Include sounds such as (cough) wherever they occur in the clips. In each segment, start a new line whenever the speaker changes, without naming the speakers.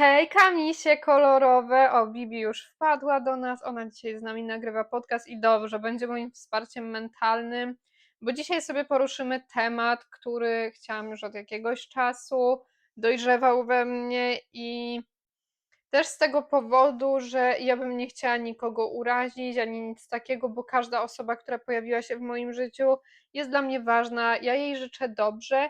Hejka, misie kolorowe. O, Bibi już wpadła do nas. Ona dzisiaj z nami nagrywa podcast i dobrze, będzie moim wsparciem mentalnym, bo dzisiaj sobie poruszymy temat, który chciałam już od jakiegoś czasu, dojrzewał we mnie i też z tego powodu, że ja bym nie chciała nikogo urazić ani nic takiego, bo każda osoba, która pojawiła się w moim życiu, jest dla mnie ważna. Ja jej życzę dobrze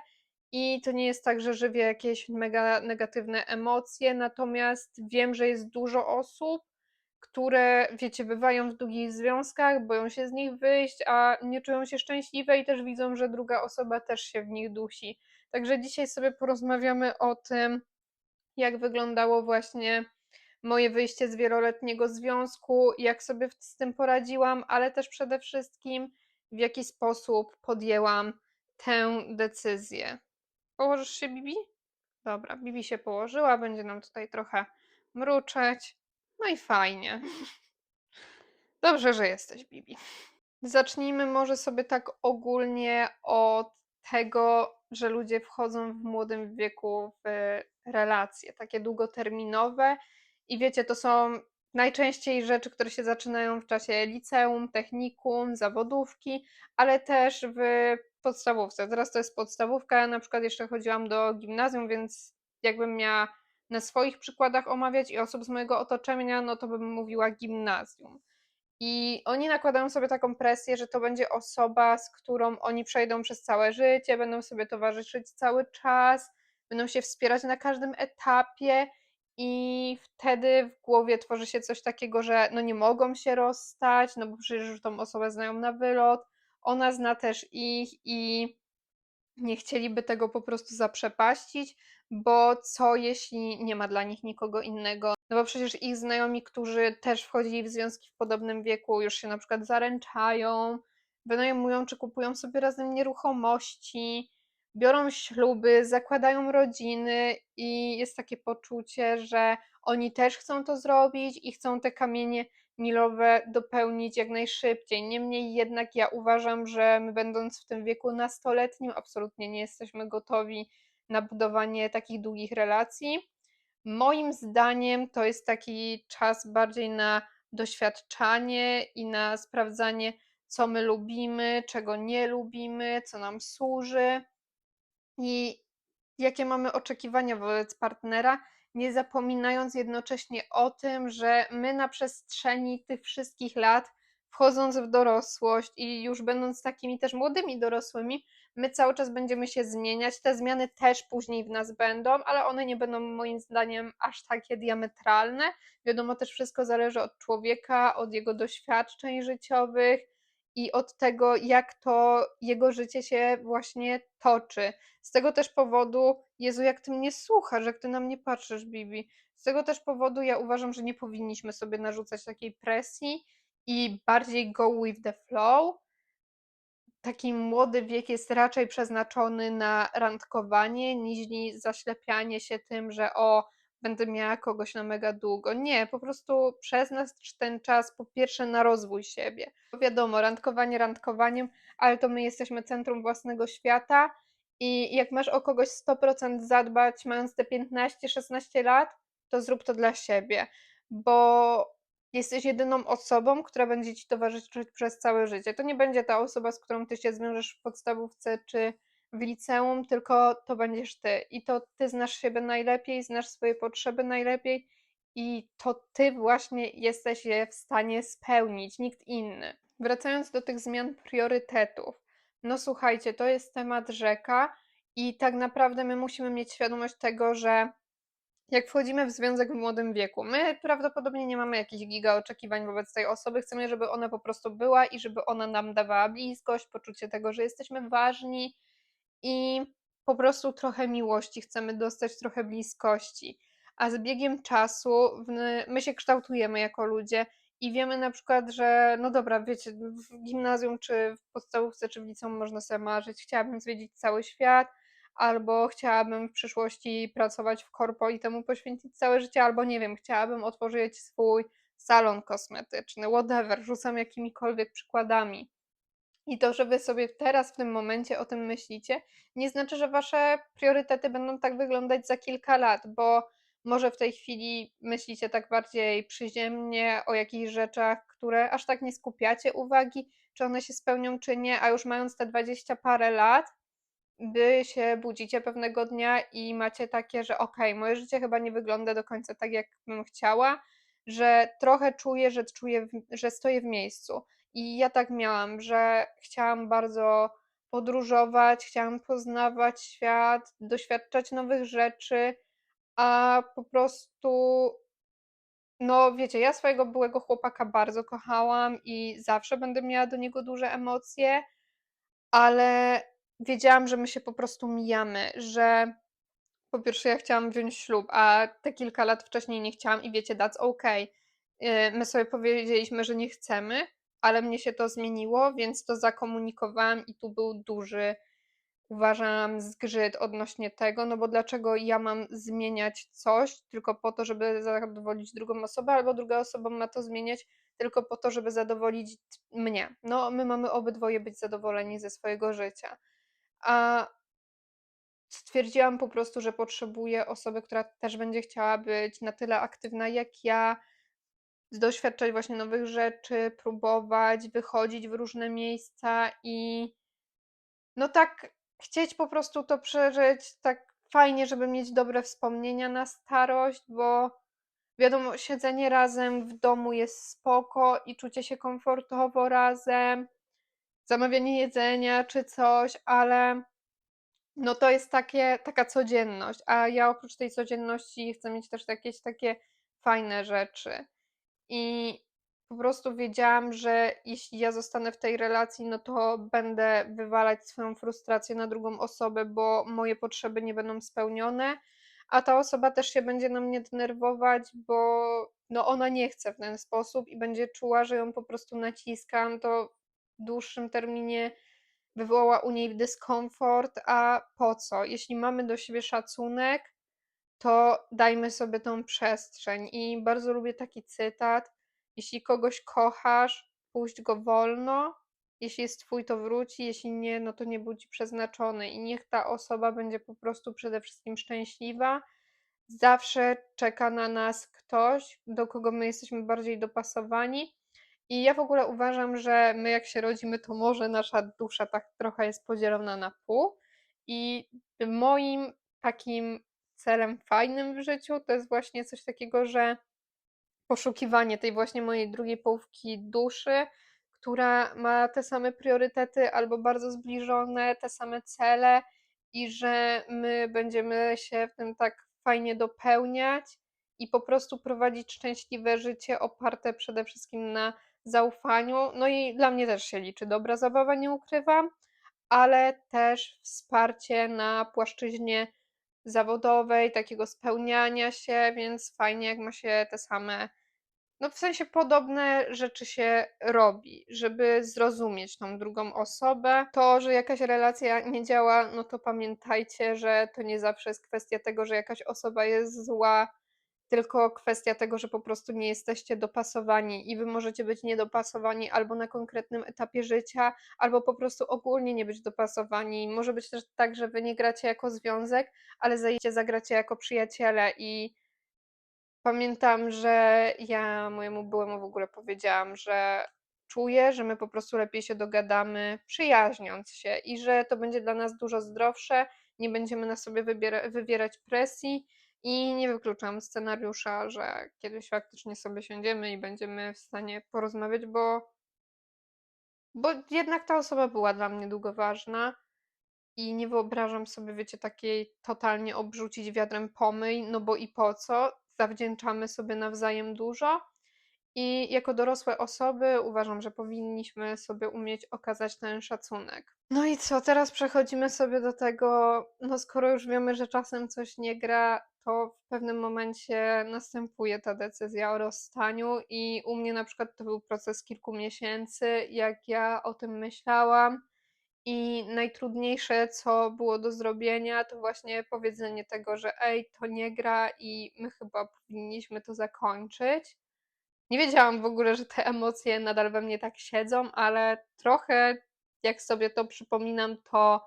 i to nie jest tak, że żywię jakieś mega negatywne emocje, natomiast wiem, że jest dużo osób, które, wiecie, bywają w długich związkach, boją się z nich wyjść, a nie czują się szczęśliwe i też widzą, że druga osoba też się w nich dusi. Także dzisiaj sobie porozmawiamy o tym, jak wyglądało właśnie moje wyjście z wieloletniego związku, jak sobie z tym poradziłam, ale też przede wszystkim w jaki sposób podjęłam tę decyzję. Położysz się, Bibi? Dobra, Bibi się położyła, będzie nam tutaj trochę mruczeć. No i fajnie. (laughs) Dobrze, że jesteś, Bibi. Zacznijmy może sobie tak ogólnie od tego, że ludzie wchodzą w młodym wieku w relacje, takie długoterminowe. I wiecie, to są najczęściej rzeczy, które się zaczynają w czasie liceum, technikum, zawodówki, ale też w podstawówce. Teraz to jest podstawówka, ja na przykład jeszcze chodziłam do gimnazjum, więc jakbym miała na swoich przykładach omawiać i osób z mojego otoczenia, no to bym mówiła gimnazjum. I oni nakładają sobie taką presję, że to będzie osoba, z którą oni przejdą przez całe życie, będą sobie towarzyszyć cały czas, będą się wspierać na każdym etapie i wtedy w głowie tworzy się coś takiego, że no nie mogą się rozstać, no bo przecież już tą osobę znają na wylot, ona zna też ich i nie chcieliby tego po prostu zaprzepaścić, bo co jeśli nie ma dla nich nikogo innego? No bo przecież ich znajomi, którzy też wchodzili w związki w podobnym wieku, już się na przykład zaręczają, wynajmują czy kupują sobie razem nieruchomości, biorą śluby, zakładają rodziny i jest takie poczucie, że oni też chcą to zrobić i chcą te kamienie milowe dopełnić jak najszybciej. Niemniej jednak ja uważam, że my będąc w tym wieku nastoletnim absolutnie nie jesteśmy gotowi na budowanie takich długich relacji. Moim zdaniem to jest taki czas bardziej na doświadczanie i na sprawdzanie, co my lubimy, czego nie lubimy, co nam służy i jakie mamy oczekiwania wobec partnera, nie zapominając jednocześnie o tym, że my na przestrzeni tych wszystkich lat, wchodząc w dorosłość i już będąc takimi też młodymi dorosłymi, my cały czas będziemy się zmieniać. Te zmiany też później w nas będą, ale one nie będą moim zdaniem aż takie diametralne. Wiadomo, też wszystko zależy od człowieka, od jego doświadczeń życiowych i od tego, jak to jego życie się właśnie toczy. Z tego też powodu, Jezu, jak ty mnie słuchasz, jak ty na mnie patrzysz, Bibi. Z tego też powodu ja uważam, że nie powinniśmy sobie narzucać takiej presji i bardziej go with the flow. Taki młody wiek jest raczej przeznaczony na randkowanie, niż zaślepianie się tym, że o, będę miała kogoś na mega długo. Nie, po prostu przeznacz ten czas po pierwsze na rozwój siebie. Wiadomo, randkowanie randkowaniem, ale to my jesteśmy centrum własnego świata i jak masz o kogoś 100% zadbać, mając te 15-16 lat, to zrób to dla siebie, bo jesteś jedyną osobą, która będzie ci towarzyszyć przez całe życie. To nie będzie ta osoba, z którą ty się zwiążesz w podstawówce czy w liceum, tylko to będziesz ty. I to ty znasz siebie najlepiej, znasz swoje potrzeby najlepiej i to ty właśnie jesteś je w stanie spełnić, nikt inny. Wracając do tych zmian priorytetów. No słuchajcie, to jest temat rzeka i tak naprawdę my musimy mieć świadomość tego, że jak wchodzimy w związek w młodym wieku, my prawdopodobnie nie mamy jakichś giga oczekiwań wobec tej osoby, chcemy, żeby ona po prostu była i żeby ona nam dawała bliskość, poczucie tego, że jesteśmy ważni i po prostu trochę miłości, chcemy dostać trochę bliskości. A z biegiem czasu my się kształtujemy jako ludzie i wiemy na przykład, że no dobra, wiecie, w gimnazjum, czy w podstawówce, czy w liceum można sobie marzyć, chciałabym zwiedzić cały świat, albo chciałabym w przyszłości pracować w korpo i temu poświęcić całe życie, albo nie wiem, chciałabym otworzyć swój salon kosmetyczny, whatever, rzucam jakimikolwiek przykładami. I to, że wy sobie teraz w tym momencie o tym myślicie, nie znaczy, że wasze priorytety będą tak wyglądać za kilka lat, bo może w tej chwili myślicie tak bardziej przyziemnie o jakichś rzeczach, które aż tak nie skupiacie uwagi, czy one się spełnią, czy nie, a już mając te dwadzieścia parę lat, wy się budzicie pewnego dnia i macie takie, że okej, moje życie chyba nie wygląda do końca tak, jak bym chciała, że trochę czuję, że czuję, że stoję w miejscu. I ja tak miałam, że chciałam bardzo podróżować, chciałam poznawać świat, doświadczać nowych rzeczy, a po prostu, no wiecie, ja swojego byłego chłopaka bardzo kochałam i zawsze będę miała do niego duże emocje, ale wiedziałam, że my się po prostu mijamy, że po pierwsze ja chciałam wziąć ślub, a te kilka lat wcześniej nie chciałam i wiecie, that's okay. Yy, My sobie powiedzieliśmy, że nie chcemy, ale mnie się to zmieniło, więc to zakomunikowałam i tu był duży, uważam, zgrzyt odnośnie tego, no bo dlaczego ja mam zmieniać coś tylko po to, żeby zadowolić drugą osobę, albo druga osoba ma to zmieniać tylko po to, żeby zadowolić mnie. No, my mamy obydwoje być zadowoleni ze swojego życia. A stwierdziłam po prostu, że potrzebuję osoby, która też będzie chciała być na tyle aktywna jak ja, doświadczać właśnie nowych rzeczy, próbować, wychodzić w różne miejsca i no tak chcieć po prostu to przeżyć tak fajnie, żeby mieć dobre wspomnienia na starość, bo wiadomo, siedzenie razem w domu jest spoko i czucie się komfortowo razem, zamawianie jedzenia czy coś, ale no to jest takie, taka codzienność, a ja oprócz tej codzienności chcę mieć też jakieś takie fajne rzeczy. I po prostu wiedziałam, że jeśli ja zostanę w tej relacji, no to będę wywalać swoją frustrację na drugą osobę, bo moje potrzeby nie będą spełnione, a ta osoba też się będzie na mnie denerwować, bo no ona nie chce w ten sposób i będzie czuła, że ją po prostu naciskam, to w dłuższym terminie wywoła u niej dyskomfort, a po co? Jeśli mamy do siebie szacunek, to dajmy sobie tą przestrzeń. I bardzo lubię taki cytat: Jeśli kogoś kochasz, puść go wolno. Jeśli jest twój, to wróci, jeśli nie, no to nie budzi przeznaczony. I niech ta osoba będzie po prostu przede wszystkim szczęśliwa. Zawsze czeka na nas ktoś, do kogo my jesteśmy bardziej dopasowani. I ja w ogóle uważam, że my jak się rodzimy, to może nasza dusza tak trochę jest podzielona na pół. I moim takim celem fajnym w życiu to jest właśnie coś takiego, że poszukiwanie tej właśnie mojej drugiej połówki duszy, która ma te same priorytety albo bardzo zbliżone, te same cele i że my będziemy się w tym tak fajnie dopełniać i po prostu prowadzić szczęśliwe życie oparte przede wszystkim na zaufaniu. No i dla mnie też się liczy dobra zabawa, nie ukrywam, ale też wsparcie na płaszczyźnie zawodowej, takiego spełniania się, więc fajnie, jak ma się te same, no w sensie podobne rzeczy się robi, żeby zrozumieć tą drugą osobę. To, że jakaś relacja nie działa, no to pamiętajcie, że to nie zawsze jest kwestia tego, że jakaś osoba jest zła, tylko kwestia tego, że po prostu nie jesteście dopasowani i wy możecie być niedopasowani albo na konkretnym etapie życia, albo po prostu ogólnie nie być dopasowani. Może być też tak, że wy nie gracie jako związek, ale zajdziecie, zagracie jako przyjaciele i pamiętam, że ja mojemu byłemu w ogóle powiedziałam, że czuję, że my po prostu lepiej się dogadamy, przyjaźniąc się i że to będzie dla nas dużo zdrowsze, nie będziemy na sobie wybiera- wywierać presji i nie wykluczam scenariusza, że kiedyś faktycznie sobie siądziemy i będziemy w stanie porozmawiać, bo, bo jednak ta osoba była dla mnie długo ważna i nie wyobrażam sobie, wiecie, takiej totalnie obrzucić wiadrem pomyj, no bo i po co? Zawdzięczamy sobie nawzajem dużo. I jako dorosłe osoby uważam, że powinniśmy sobie umieć okazać ten szacunek. No i co, teraz przechodzimy sobie do tego, no skoro już wiemy, że czasem coś nie gra, to w pewnym momencie następuje ta decyzja o rozstaniu i u mnie na przykład to był proces kilku miesięcy, jak ja o tym myślałam. I najtrudniejsze, co było do zrobienia, to właśnie powiedzenie tego, że ej, to nie gra i my chyba powinniśmy to zakończyć. Nie wiedziałam w ogóle, że te emocje nadal we mnie tak siedzą, ale trochę jak sobie to przypominam, to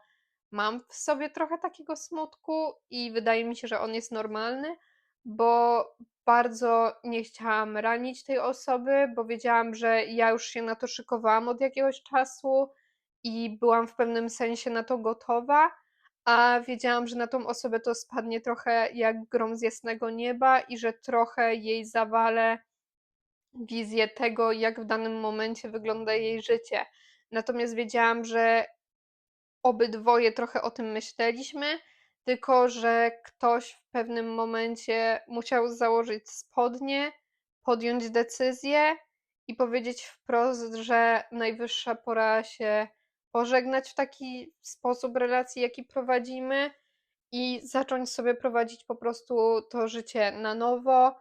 mam w sobie trochę takiego smutku i wydaje mi się, że on jest normalny, bo bardzo nie chciałam ranić tej osoby, bo wiedziałam, że ja już się na to szykowałam od jakiegoś czasu i byłam w pewnym sensie na to gotowa, a wiedziałam, że na tą osobę to spadnie trochę jak grom z jasnego nieba i że trochę jej zawalę wizję tego, jak w danym momencie wygląda jej życie. Natomiast wiedziałam, że obydwoje trochę o tym myśleliśmy, tylko że ktoś w pewnym momencie musiał założyć spodnie, podjąć decyzję i powiedzieć wprost, że najwyższa pora się pożegnać w taki sposób relacji, jaki prowadzimy i zacząć sobie prowadzić po prostu to życie na nowo,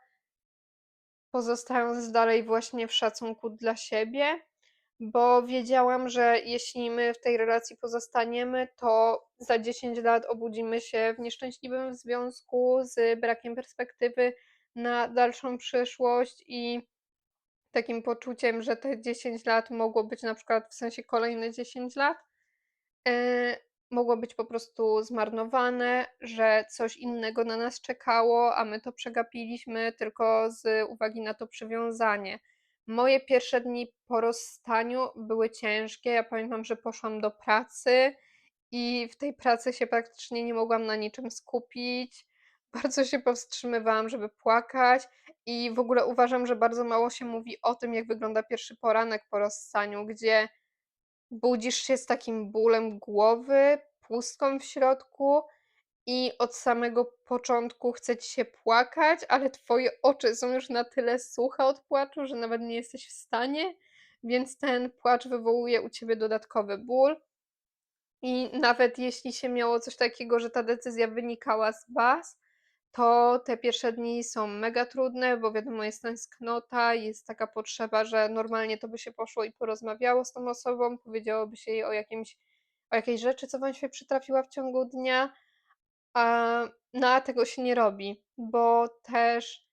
pozostając dalej właśnie w szacunku dla siebie, bo wiedziałam, że jeśli my w tej relacji pozostaniemy, to za 10 lat obudzimy się w nieszczęśliwym związku z brakiem perspektywy na dalszą przyszłość i takim poczuciem, że te 10 lat mogło być na przykład w sensie kolejne 10 lat, yy, mogło być po prostu zmarnowane, że coś innego na nas czekało, a my to przegapiliśmy tylko z uwagi na to przywiązanie. Moje pierwsze dni po rozstaniu były ciężkie. Ja pamiętam, że poszłam do pracy i w tej pracy się praktycznie nie mogłam na niczym skupić. (laughs) Bardzo się powstrzymywałam, żeby płakać i w ogóle uważam, że bardzo mało się mówi o tym, jak wygląda pierwszy poranek po rozstaniu, gdzie budzisz się z takim bólem głowy, pustką w środku i od samego początku chce ci się płakać, ale twoje oczy są już na tyle suche od płaczu, że nawet nie jesteś w stanie, więc ten płacz wywołuje u ciebie dodatkowy ból. I nawet jeśli się miało coś takiego, że ta decyzja wynikała z was, to te pierwsze dni są mega trudne, bo wiadomo, jest tęsknota, jest taka potrzeba, że normalnie to by się poszło i porozmawiało z tą osobą, powiedziałoby się jej o jakimś, o jakiejś rzeczy, co wam się przytrafiła w ciągu dnia, a, no tego się nie robi, bo też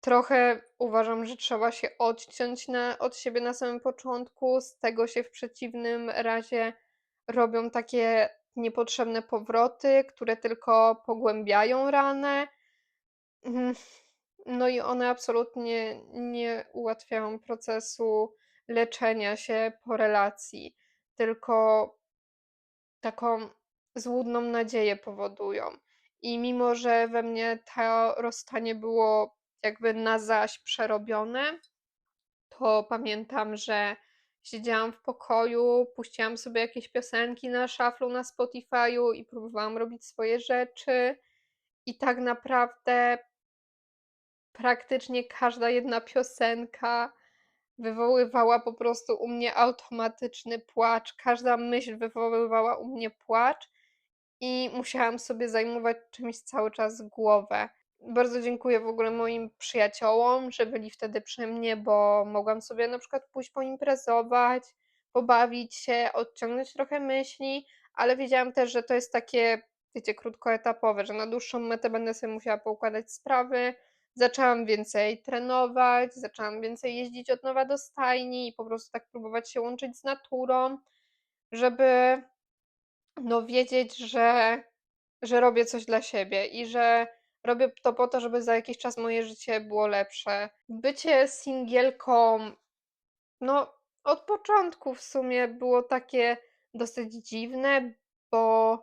trochę uważam, że trzeba się odciąć na, od siebie na samym początku, z tego się w przeciwnym razie robią takie niepotrzebne powroty, które tylko pogłębiają ranę. Mhm. No i one absolutnie nie ułatwiają procesu leczenia się po relacji, tylko taką złudną nadzieję powodują. I mimo, że we mnie to rozstanie było jakby na zaś przerobione, to pamiętam, że siedziałam w pokoju, puściłam sobie jakieś piosenki na szaflu na Spotify'u i próbowałam robić swoje rzeczy. I tak naprawdę praktycznie każda jedna piosenka wywoływała po prostu u mnie automatyczny płacz. Każda myśl wywoływała u mnie płacz i musiałam sobie zajmować czymś cały czas głowę. Bardzo dziękuję w ogóle moim przyjaciołom, że byli wtedy przy mnie, bo mogłam sobie na przykład pójść poimprezować, pobawić się, odciągnąć trochę myśli, ale wiedziałam też, że to jest takie, wiecie, krótkoetapowe, że na dłuższą metę będę sobie musiała poukładać sprawy. Zaczęłam więcej trenować, zaczęłam więcej jeździć od nowa do stajni i po prostu tak próbować się łączyć z naturą, żeby no wiedzieć, że, że robię coś dla siebie i że robię to po to, żeby za jakiś czas moje życie było lepsze. Bycie singielką, no od początku w sumie było takie dosyć dziwne, bo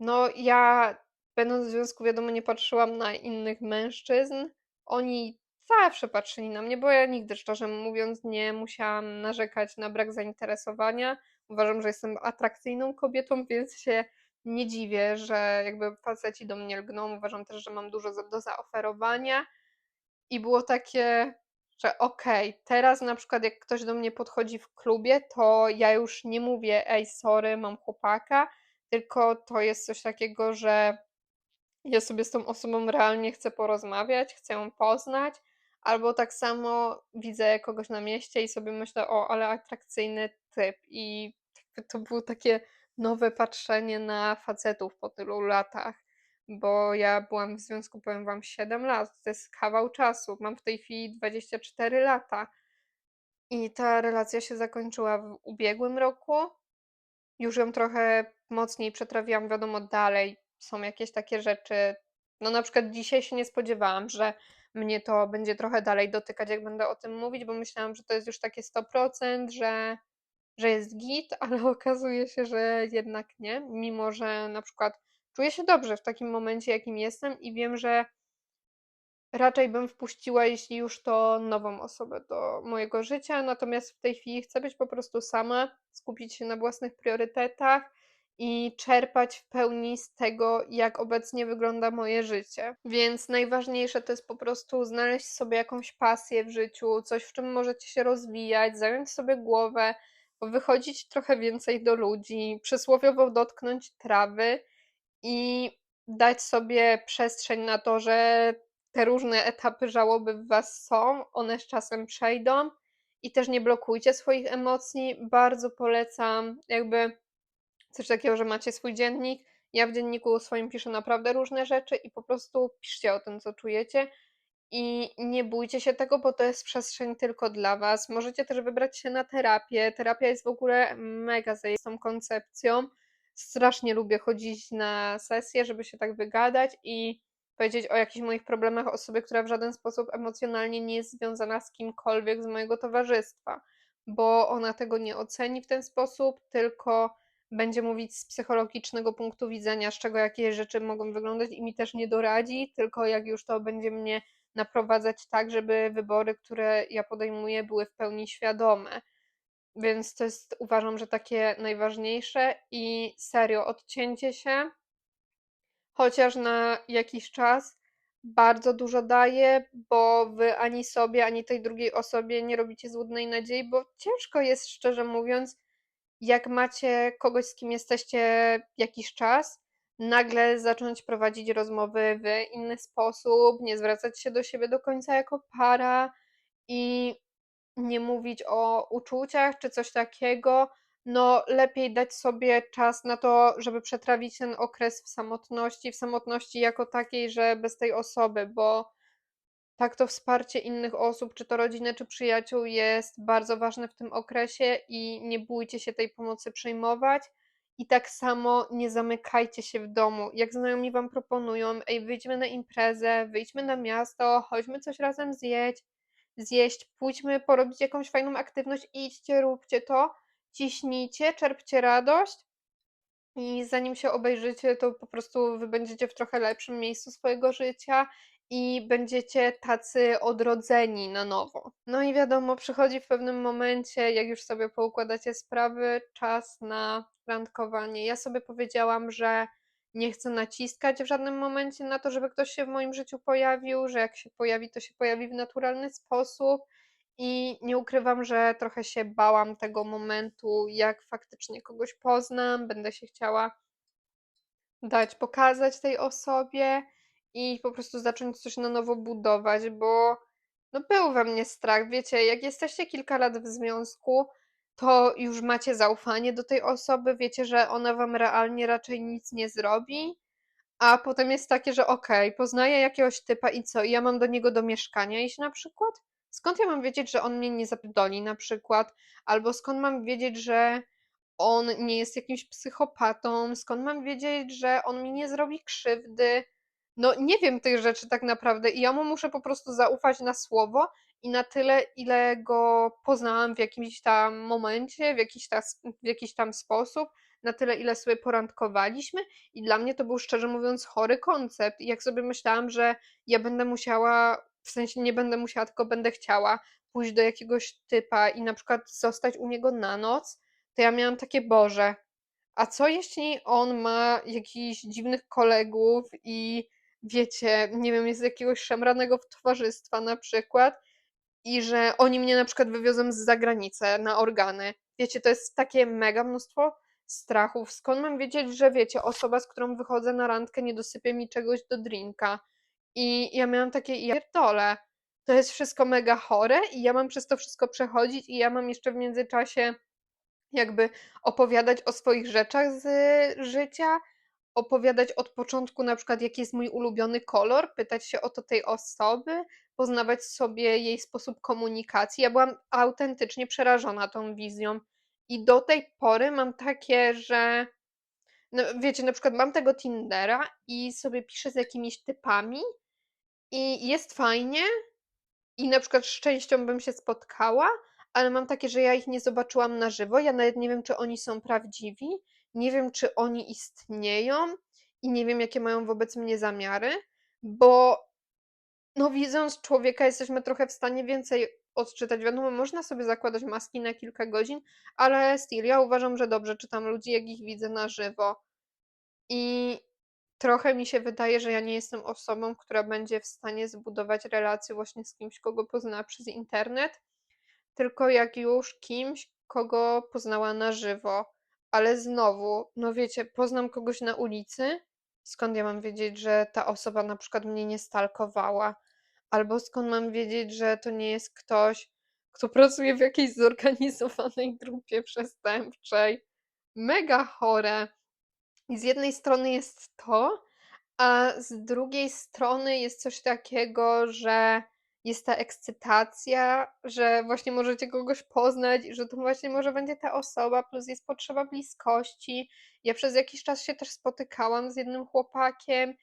no ja będąc w związku wiadomo nie patrzyłam na innych mężczyzn. Oni zawsze patrzyli na mnie, bo ja nigdy szczerze mówiąc nie musiałam narzekać na brak zainteresowania. Uważam, że jestem atrakcyjną kobietą, więc się nie dziwię, że jakby faceci do mnie lgną. Uważam też, że mam dużo do zaoferowania. I było takie, że okej, teraz na przykład jak ktoś do mnie podchodzi w klubie, to ja już nie mówię, ej, sorry, mam chłopaka, tylko to jest coś takiego, że ja sobie z tą osobą realnie chcę porozmawiać, chcę ją poznać, albo tak samo widzę kogoś na mieście i sobie myślę, o, ale atrakcyjny typ. I to było takie nowe patrzenie na facetów po tylu latach, bo ja byłam w związku, powiem wam, 7 lat, to jest kawał czasu. Mam w tej chwili 24 lata. I ta relacja się zakończyła w ubiegłym roku. Już ją trochę mocniej przetrawiłam, wiadomo, dalej są jakieś takie rzeczy No na przykład dzisiaj się nie spodziewałam, że mnie to będzie trochę dalej dotykać, jak będę o tym mówić, bo myślałam, że to jest już takie 100%, że, że jest git, (laughs) ale okazuje się, że jednak nie, mimo że na przykład czuję się dobrze w takim momencie, jakim jestem i wiem, że raczej bym wpuściła, jeśli już to nową osobę do mojego życia, natomiast w tej chwili chcę być po prostu sama, skupić się na własnych priorytetach i czerpać w pełni z tego, jak obecnie wygląda moje życie. Więc najważniejsze to jest po prostu znaleźć sobie jakąś pasję w życiu, coś, w czym możecie się rozwijać, zająć sobie głowę, wychodzić trochę więcej do ludzi, przysłowiowo dotknąć trawy i dać sobie przestrzeń na to, że te różne etapy żałoby w was są, one z czasem przejdą i też nie blokujcie swoich emocji. Bardzo polecam jakby coś takiego, że macie swój dziennik. Ja w dzienniku swoim piszę naprawdę różne rzeczy i po prostu piszcie o tym, co czujecie. I nie bójcie się tego, bo to jest przestrzeń tylko dla Was. Możecie też wybrać się na terapię. Terapia jest w ogóle mega zajebistą koncepcją. Strasznie lubię chodzić na sesje, żeby się tak wygadać i powiedzieć o jakichś moich problemach osobie, która w żaden sposób emocjonalnie nie jest związana z kimkolwiek z mojego towarzystwa, bo ona tego nie oceni w ten sposób, tylko będzie mówić z psychologicznego punktu widzenia, z czego jakieś rzeczy mogą wyglądać i mi też nie doradzi, tylko jak już to będzie mnie naprowadzać tak, żeby wybory, które ja podejmuję, były w pełni świadome. Więc to jest, uważam, że takie najważniejsze i serio, odcięcie się, chociaż na jakiś czas, bardzo dużo daje, bo wy ani sobie, ani tej drugiej osobie nie robicie złudnej nadziei, bo ciężko jest, szczerze mówiąc, jak macie kogoś, z kim jesteście jakiś czas, nagle zacząć prowadzić rozmowy w inny sposób, nie zwracać się do siebie do końca jako para i nie mówić o uczuciach czy coś takiego, no lepiej dać sobie czas na to, żeby przetrawić ten okres w samotności, w samotności jako takiej, że bez tej osoby, bo tak to wsparcie innych osób, czy to rodziny, czy przyjaciół, jest bardzo ważne w tym okresie i nie bójcie się tej pomocy przyjmować. I tak samo nie zamykajcie się w domu. Jak znajomi wam proponują, ej, wyjdźmy na imprezę, wyjdźmy na miasto, chodźmy coś razem zjeść, zjeść, pójdźmy porobić jakąś fajną aktywność, idźcie, róbcie to, ciśnijcie, czerpcie radość i zanim się obejrzycie, to po prostu wy będziecie w trochę lepszym miejscu swojego życia i będziecie tacy odrodzeni na nowo. No i wiadomo, przychodzi w pewnym momencie, jak już sobie poukładacie sprawy, czas na randkowanie. Ja sobie powiedziałam, że nie chcę naciskać w żadnym momencie na to, żeby ktoś się w moim życiu pojawił, że jak się pojawi, to się pojawi w naturalny sposób. I nie ukrywam, że trochę się bałam tego momentu, jak faktycznie kogoś poznam, będę się chciała dać pokazać tej osobie i po prostu zacząć coś na nowo budować, bo no był we mnie strach. Wiecie, jak jesteście kilka lat w związku, to już macie zaufanie do tej osoby, wiecie, że ona wam realnie raczej nic nie zrobi, a potem jest takie, że okej, okay, poznaję jakiegoś typa i co, i ja mam do niego do mieszkania iść na przykład? Skąd ja mam wiedzieć, że on mnie nie zapdoli na przykład? Albo skąd mam wiedzieć, że on nie jest jakimś psychopatą? Skąd mam wiedzieć, że on mi nie zrobi krzywdy? No nie wiem tych rzeczy tak naprawdę i ja mu muszę po prostu zaufać na słowo i na tyle, ile go poznałam w jakimś tam momencie, w jakiś, tam, w jakiś tam sposób, na tyle, ile sobie porandkowaliśmy i dla mnie to był szczerze mówiąc chory koncept. I jak sobie myślałam, że ja będę musiała, w sensie nie będę musiała, tylko będę chciała pójść do jakiegoś typa i na przykład zostać u niego na noc, to ja miałam takie, Boże, a co jeśli on ma jakichś dziwnych kolegów i wiecie, nie wiem, jest z jakiegoś szemranego towarzystwa na przykład i że oni mnie na przykład wywiozą z zagranicy na organy. Wiecie, to jest takie mega mnóstwo strachów. Skąd mam wiedzieć, że wiecie, osoba, z którą wychodzę na randkę nie dosypie mi czegoś do drinka. I ja miałam takie, ja pierdolę, to jest wszystko mega chore i ja mam przez to wszystko przechodzić i ja mam jeszcze w międzyczasie jakby opowiadać o swoich rzeczach z życia opowiadać od początku, na przykład, jaki jest mój ulubiony kolor, pytać się o to tej osoby, poznawać sobie jej sposób komunikacji. Ja byłam autentycznie przerażona tą wizją. I do tej pory mam takie, że No, wiecie, na przykład mam tego Tindera i sobie piszę z jakimiś typami i jest fajnie i na przykład z częścią bym się spotkała, ale mam takie, że ja ich nie zobaczyłam na żywo. Ja nawet nie wiem, czy oni są prawdziwi, nie wiem, czy oni istnieją i nie wiem, jakie mają wobec mnie zamiary, bo no widząc człowieka jesteśmy trochę w stanie więcej odczytać. Wiadomo, można sobie zakładać maski na kilka godzin, ale still, ja uważam, że dobrze czytam ludzi, jak ich widzę na żywo. I trochę mi się wydaje, że ja nie jestem osobą, która będzie w stanie zbudować relację właśnie z kimś, kogo poznała przez internet, tylko jak już kimś, kogo poznała na żywo. Ale znowu, no wiecie, poznam kogoś na ulicy, skąd ja mam wiedzieć, że ta osoba na przykład mnie nie stalkowała? Albo skąd mam wiedzieć, że to nie jest ktoś, kto pracuje w jakiejś zorganizowanej (laughs) grupie przestępczej? Mega chore. I z jednej strony jest to, a z drugiej strony jest coś takiego, że jest ta ekscytacja, że właśnie możecie kogoś poznać że to właśnie może będzie ta osoba, plus jest potrzeba bliskości. Ja przez jakiś czas się też spotykałam z jednym chłopakiem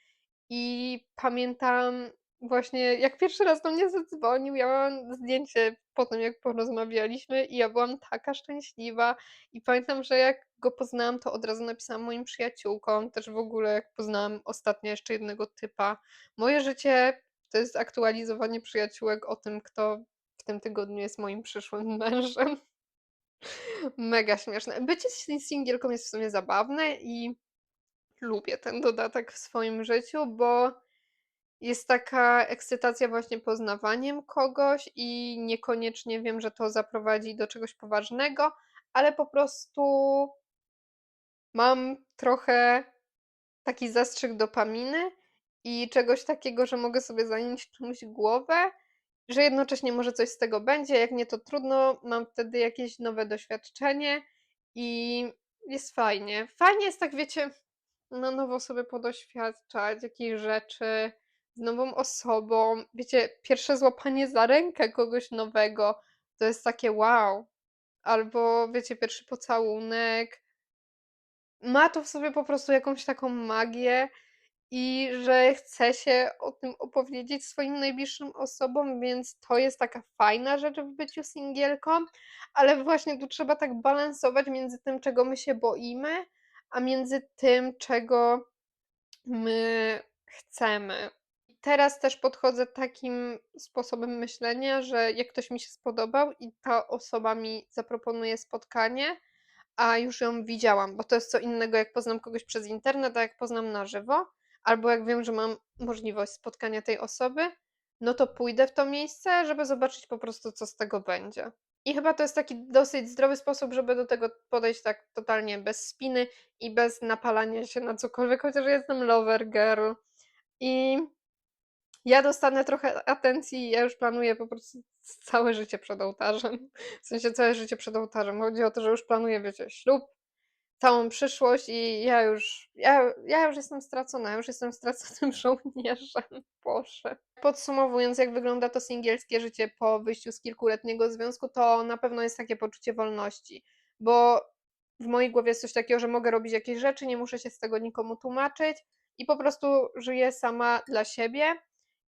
i pamiętam właśnie, jak pierwszy raz do mnie zadzwonił, ja mam zdjęcie po tym, jak porozmawialiśmy i ja byłam taka szczęśliwa i pamiętam, że jak go poznałam, to od razu napisałam moim przyjaciółkom, też w ogóle jak poznałam ostatnio jeszcze jednego typa. Moje życie to jest aktualizowanie przyjaciółek o tym, kto w tym tygodniu jest moim przyszłym (laughs) mężem. Mega śmieszne. Bycie singielką jest w sumie zabawne i lubię ten dodatek w swoim życiu, bo jest taka ekscytacja właśnie poznawaniem kogoś i niekoniecznie wiem, że to zaprowadzi do czegoś poważnego, ale po prostu mam trochę taki zastrzyk dopaminy i czegoś takiego, że mogę sobie zająć czymś głowę, że jednocześnie może coś z tego będzie, jak nie to trudno, mam wtedy jakieś nowe doświadczenie i jest fajnie. Fajnie jest tak, wiecie, na nowo sobie podoświadczać jakichś rzeczy z nową osobą. Wiecie, pierwsze złapanie za rękę kogoś nowego to jest takie wow. Albo wiecie, pierwszy pocałunek. Ma to w sobie po prostu jakąś taką magię i że chce się o tym opowiedzieć swoim najbliższym osobom, więc to jest taka fajna rzecz w byciu singielką, ale właśnie tu trzeba tak balansować między tym, czego my się boimy, a między tym, czego my chcemy. Teraz też podchodzę takim sposobem myślenia, że jak ktoś mi się spodobał i ta osoba mi zaproponuje spotkanie, a już ją widziałam, bo to jest co innego, jak poznam kogoś przez internet, a jak poznam na żywo, albo jak wiem, że mam możliwość spotkania tej osoby, no to pójdę w to miejsce, żeby zobaczyć po prostu, co z tego będzie. I chyba to jest taki dosyć zdrowy sposób, żeby do tego podejść tak totalnie bez spiny i bez napalania się na cokolwiek, chociaż jestem lover girl. I ja dostanę trochę atencji ja już planuję po prostu całe życie przed ołtarzem. W sensie całe życie przed ołtarzem. Chodzi o to, że już planuję, wiecie, ślub, całą przyszłość i ja już, ja, ja już jestem stracona, już jestem straconym (laughs) żołnierzem. Boże. Podsumowując, jak wygląda to singielskie życie po wyjściu z kilkuletniego związku, to na pewno jest takie poczucie wolności, bo w mojej głowie jest coś takiego, że mogę robić jakieś rzeczy, nie muszę się z tego nikomu tłumaczyć i po prostu żyję sama dla siebie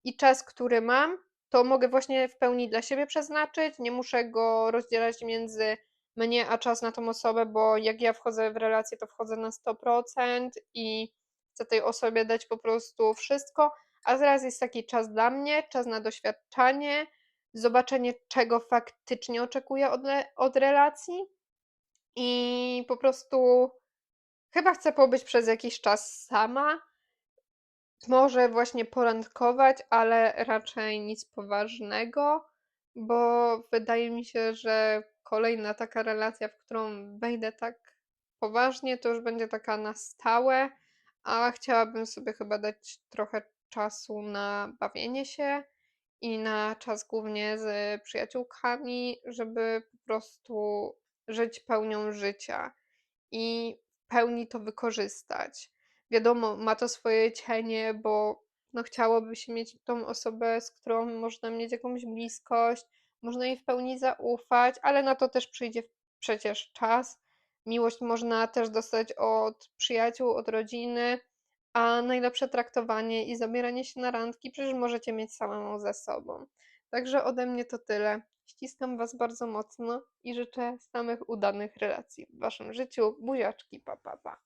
i czas, który mam, to mogę właśnie w pełni dla siebie przeznaczyć, nie muszę go rozdzielać między mnie a czas na tą osobę, bo jak ja wchodzę w relację, to wchodzę na 100% i chcę tej osobie dać po prostu wszystko, a zaraz jest taki czas dla mnie, czas na doświadczanie, zobaczenie, czego faktycznie oczekuję od, od relacji i po prostu chyba chcę pobyć przez jakiś czas sama, może właśnie porandkować, ale raczej nic poważnego, bo wydaje mi się, że kolejna taka relacja, w którą wejdę tak poważnie, to już będzie taka na stałe, a chciałabym sobie chyba dać trochę czasu na bawienie się i na czas głównie z przyjaciółkami, żeby po prostu żyć pełnią życia i w pełni to wykorzystać. Wiadomo, ma to swoje cienie, bo no chciałoby się mieć tą osobę, z którą można mieć jakąś bliskość, można jej w pełni zaufać, ale na to też przyjdzie przecież czas, Miłość można też dostać od przyjaciół, od rodziny, a najlepsze traktowanie i zabieranie się na randki przecież możecie mieć samemu ze sobą. Także ode mnie to tyle. Ściskam Was bardzo mocno i życzę samych udanych relacji w Waszym życiu. Buziaczki, pa, pa, pa.